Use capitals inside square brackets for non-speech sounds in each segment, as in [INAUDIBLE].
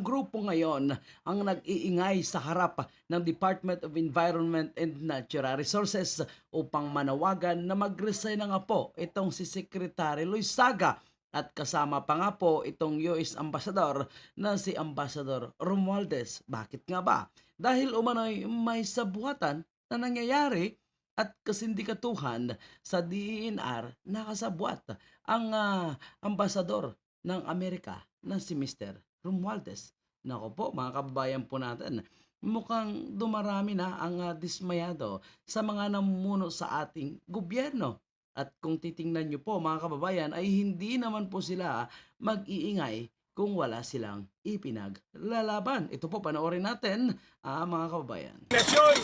Grupo ngayon ang nag-iingay sa harap ng Department of Environment and Natural Resources upang manawagan na mag-resign na nga po itong si Secretary Luis Saga at kasama pa nga po itong US Ambassador na si Ambassador Romualdez. Bakit nga ba? Dahil umano'y may sabuatan na nangyayari at kasindikatuhan sa DENR nakasabwat ang ah, ambasador ng Amerika na si Mr. Romualdez. Nako po mga kababayan po natin, mukhang dumarami na ang ah, dismayado sa mga namumuno sa ating gobyerno. At kung titingnan nyo po mga kababayan ay hindi naman po sila mag-iingay kung wala silang ipinaglalaban. Ito po panoorin natin ah, mga kababayan. Nasyon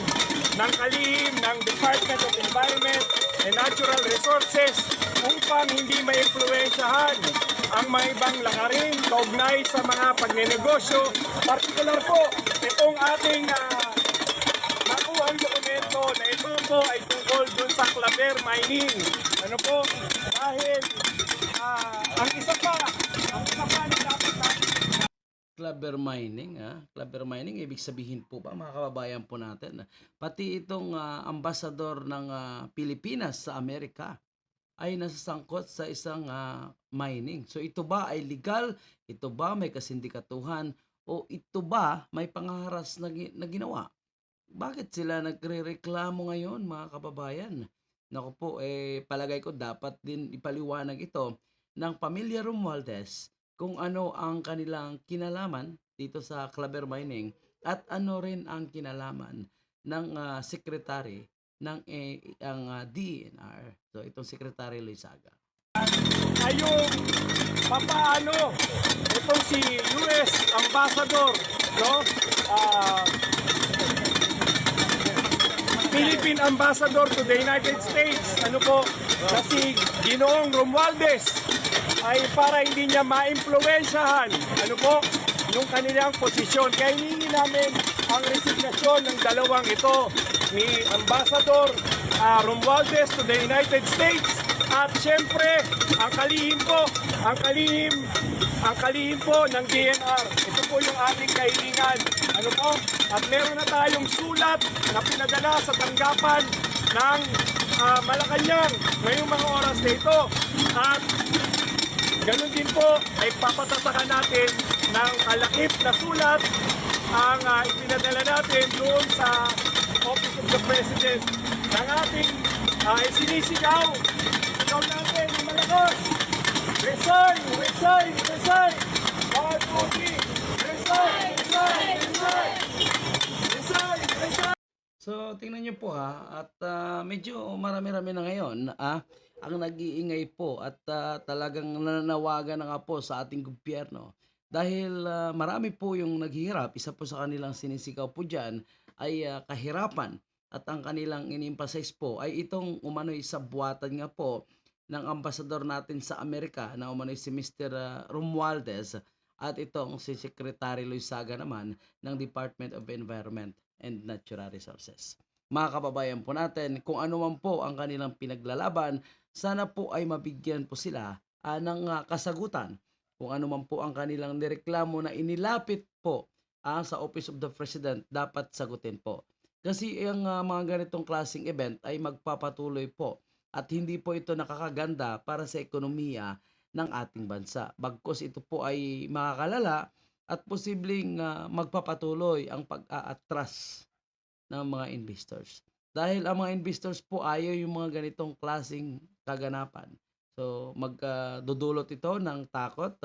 ng kalihim ng Department of Environment and Natural Resources upang hindi maimpluwensyahan ang mga ibang lakarin kaugnay sa mga pagnenegosyo. Partikular po, itong ating uh, nakuhang dokumento na ito po ay tungkol dun sa claver mining. Ano po? Dahil ah, ang isa pa, ang isa pa na dapat Clubber mining, ha? Clubber mining, ibig sabihin po ba mga kababayan po natin, pati itong ah, ambasador ng ah, Pilipinas sa Amerika ay nasasangkot sa isang ah, mining. So ito ba ay legal? Ito ba may kasindikatuhan? O ito ba may pangaharas na, na ginawa? Bakit sila nagre-reklamo ngayon mga kababayan? Naku po, eh, palagay ko dapat din ipaliwanag ito ng pamilya Romualdez kung ano ang kanilang kinalaman dito sa Claver Mining at ano rin ang kinalaman ng ah, secretary ng eh, ang ah, DENR. So itong secretary Luisaga. ay yung papaano itong si US Ambassador no? Ah, Philippine Ambassador to the United States. Ano po? Na si Ginoong Romualdez ay para hindi niya maimpluwensyahan. Ano po? Yung kanilang posisyon. Kaya hiningi namin ang resignasyon ng dalawang ito ni Ambassador ah, Romualdez to the United States at syempre, ang kalihim po, ang kalihim, ang kalihim po ng DNR. Ito po yung ating kahilingan. Ano po? At meron na tayong sulat na pinadala sa tanggapan ng ah, Malacanang ngayong mga oras na ito. At ganun din po ay papatatakan natin ng kalakip na sulat ang ah, ipinadala natin doon sa Office of the President ng ating uh, sinisigaw. Sigaw natin ng malakas. Resign! Resign! Resign! One, two, three. Resign! Resign! Resign! Resign! So tingnan niyo po ha at ah, medyo marami-rami na ngayon ah, ang nag-iingay po at ah, talagang nananawagan na nga po sa ating gobyerno dahil ah, marami po yung naghihirap isa po sa kanilang sinisigaw po diyan ay ah, kahirapan at ang kanilang in-emphasize po ay itong umano'y sabuatan nga po ng ambasador natin sa Amerika na umano'y si Mr. ah, Romualdez at itong si Secretary Luis Saga naman ng Department of Environment and Natural Resources. Mga kababayan po natin, kung ano man po ang kanilang pinaglalaban, sana po ay mabigyan po sila ah, ng ah, kasagutan. Kung ano man po ang kanilang nireklamo na inilapit po ah, sa Office of the President, dapat sagutin po. Kasi ang ah, mga ganitong klaseng event ay magpapatuloy po at hindi po ito nakakaganda para sa ekonomiya ng ating bansa. Bagkos ito po ay makakalala at posibleng ah, magpapatuloy ang pag-aatras ng mga investors. Dahil ang mga investors po ayaw yung mga ganitong klasing kaganapan. So magdudulot ito ng takot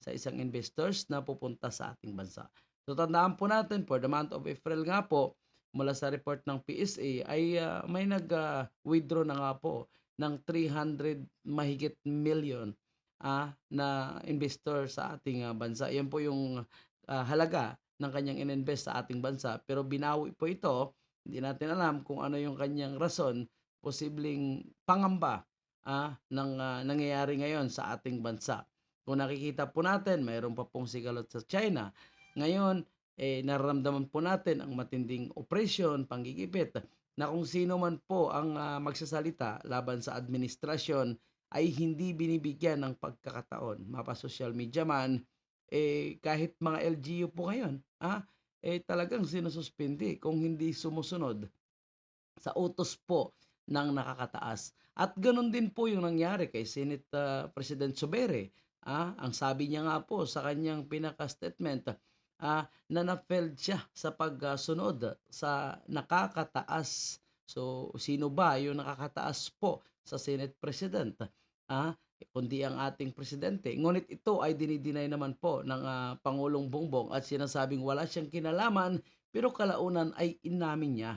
sa isang investors na pupunta sa ating bansa. So tandaan po natin for the month of April nga po mula sa report ng PSA ay ah, may nag-withdraw na nga po ng 300 mahigit million ah, na investor sa ating ah, bansa. Yan po yung ah, halaga ng kanyang ininvest sa ating bansa. Pero binawi po ito, hindi natin alam kung ano yung kanyang rason, posibleng pangamba ah, ng ah, nangyayari ngayon sa ating bansa. Kung nakikita po natin, mayroon pa pong sigalot sa China. Ngayon, eh, nararamdaman po natin ang matinding opresyon, panggigipit, na kung sino man po ang ah, magsasalita laban sa administrasyon ay hindi binibigyan ng pagkakataon, mapa social media man eh kahit mga LGU po ngayon, ah, eh talagang sinususpindi kung hindi sumusunod sa utos po ng nakakataas. At ganoon din po yung nangyari kay Senate ah, President Sobere. Ah, ang sabi niya nga po sa kanyang pinaka-statement ah, na na-failed siya sa pagsunod sa nakakataas. So, sino ba yung nakakataas po sa Senate President? Ah, kundi ang ating presidente. Ngunit ito ay dinidinay naman po ng ah, Pangulong Bongbong at sinasabing wala siyang kinalaman pero kalaunan ay inamin niya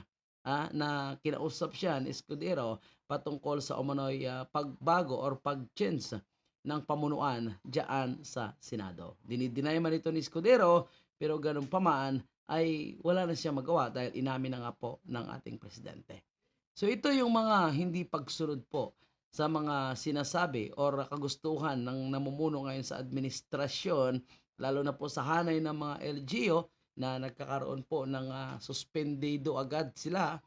ah, na kinausap siya ni Escudero patungkol sa umano'y ah, pagbago or pag-change ng pamunuan diyan sa Senado. Dinidinay man ito ni Escudero pero ganun pa man ay wala na siya magawa dahil inamin na nga po ng ating presidente. So ito yung mga hindi pagsunod po sa mga sinasabi or kagustuhan ng namumuno ngayon sa administrasyon lalo na po sa hanay ng mga LGO na nagkakaroon po ng ah, suspendido agad sila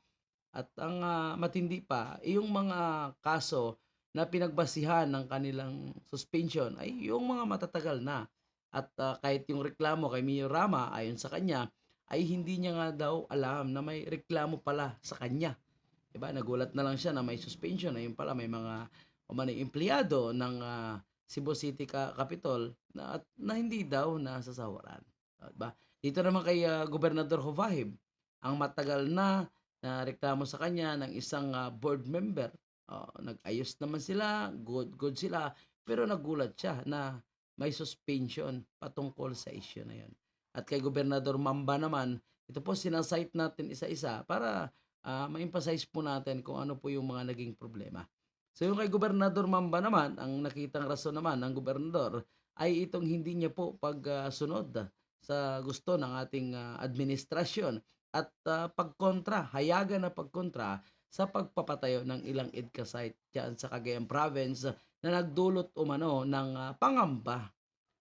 at ang ah, matindi pa yung mga kaso na pinagbasihan ng kanilang suspension ay yung mga matatagal na at ah, kahit yung reklamo kay Mio Rama ayon sa kanya ay hindi niya nga daw alam na may reklamo pala sa kanya. Diba? Nagulat na lang siya na may suspension. Ayun pala, may mga umanay empleyado ng ah, Cebu City Capitol na, at, na hindi daw nasasawaran. Diba? Dito naman kay ah, Gobernador Hovahib, ang matagal na na reklamo sa kanya ng isang ah, board member. Oh, nag-ayos naman sila, good good sila, pero nagulat siya na may suspension patungkol sa issue na 'yon. At kay Gobernador Mamba naman, ito po sinasite natin isa-isa para ah, ma-emphasize po natin kung ano po yung mga naging problema. So yung kay Gobernador Mamba naman, ang nakitang rason naman ng gobernador ay itong hindi niya po pagsunod sa gusto ng ating ah, administrasyon at ah, pagkontra, hayagan na pagkontra sa pagpapatayo ng ilang EDCA site diyan sa Cagayan Province na nagdulot umano ng ah, pangamba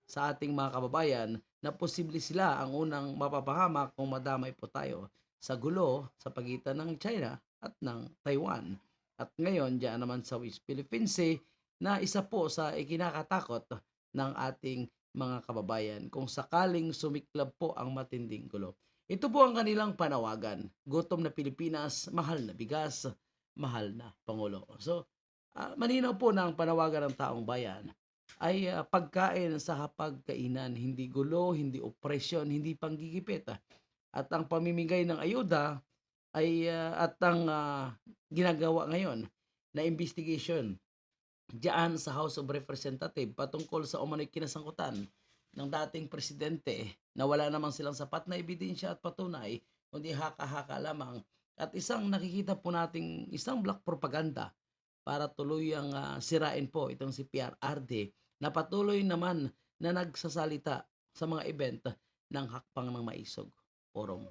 sa ating mga kababayan na posible sila ang unang mapapahamak kung madamay po tayo sa gulo sa pagitan ng China at ng Taiwan. At ngayon, diyan naman sa West Philippine Sea na isa po sa ikinakatakot ng ating mga kababayan kung sakaling sumiklab po ang matinding gulo. Ito po ang kanilang panawagan. Gutom na Pilipinas, mahal na bigas, mahal na Pangulo. So, ah, malinaw po na ang panawagan ng taong bayan ay ah, pagkain sa hapagkainan, hindi gulo, hindi opresyon, hindi panggigipit. ah. At ang pamimigay ng ayuda ay ah, at ang ah, ginagawa ngayon na investigation diyan sa House of Representative patungkol sa umano'y kinasangkutan ng dating presidente na wala namang silang sapat na ebidensya at patunay kundi haka-haka lamang at isang nakikita po nating isang black propaganda para tuluyang ah, sirain po itong si PRRD na patuloy naman na nagsasalita sa mga event ng hakbang ng maisog. Orong.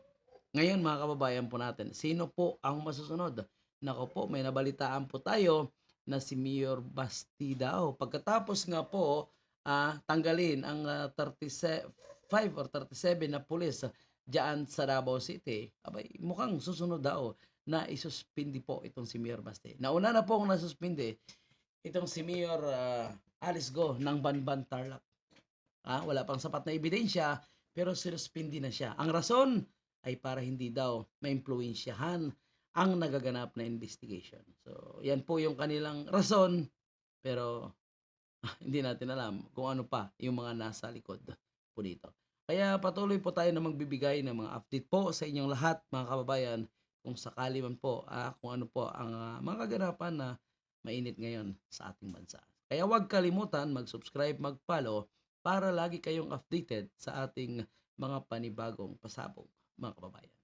Ngayon mga kababayan po natin, sino po ang masusunod? Nako po, may nabalitaan po tayo na si Mayor Bastida. O, pagkatapos nga po, ah, tanggalin ang ah, 35 or 37 na pulis diyan sa Davao City, abay, mukhang susunod daw na isuspindi po itong si Mayor Baste. Nauna na po akong nasuspindi itong si Mayor ah, Alice Go ng Banban Tarlac. Ah, wala pang sapat na ebidensya pero sinuspindi na siya. Ang rason ay para hindi daw maimpluwensyahan ang nagaganap na investigation. So, yan po yung kanilang rason pero [LAUGHS] hindi natin alam kung ano pa yung mga nasa likod po dito. Kaya patuloy po tayo na magbibigay ng mga update po sa inyong lahat mga kababayan kung sakali man po ah, kung ano po ang ah, mga kaganapan na mainit ngayon sa ating bansa. Kaya huwag kalimutan mag-subscribe, mag-follow para lagi kayong updated sa ating mga panibagong pasabog mga kababayan.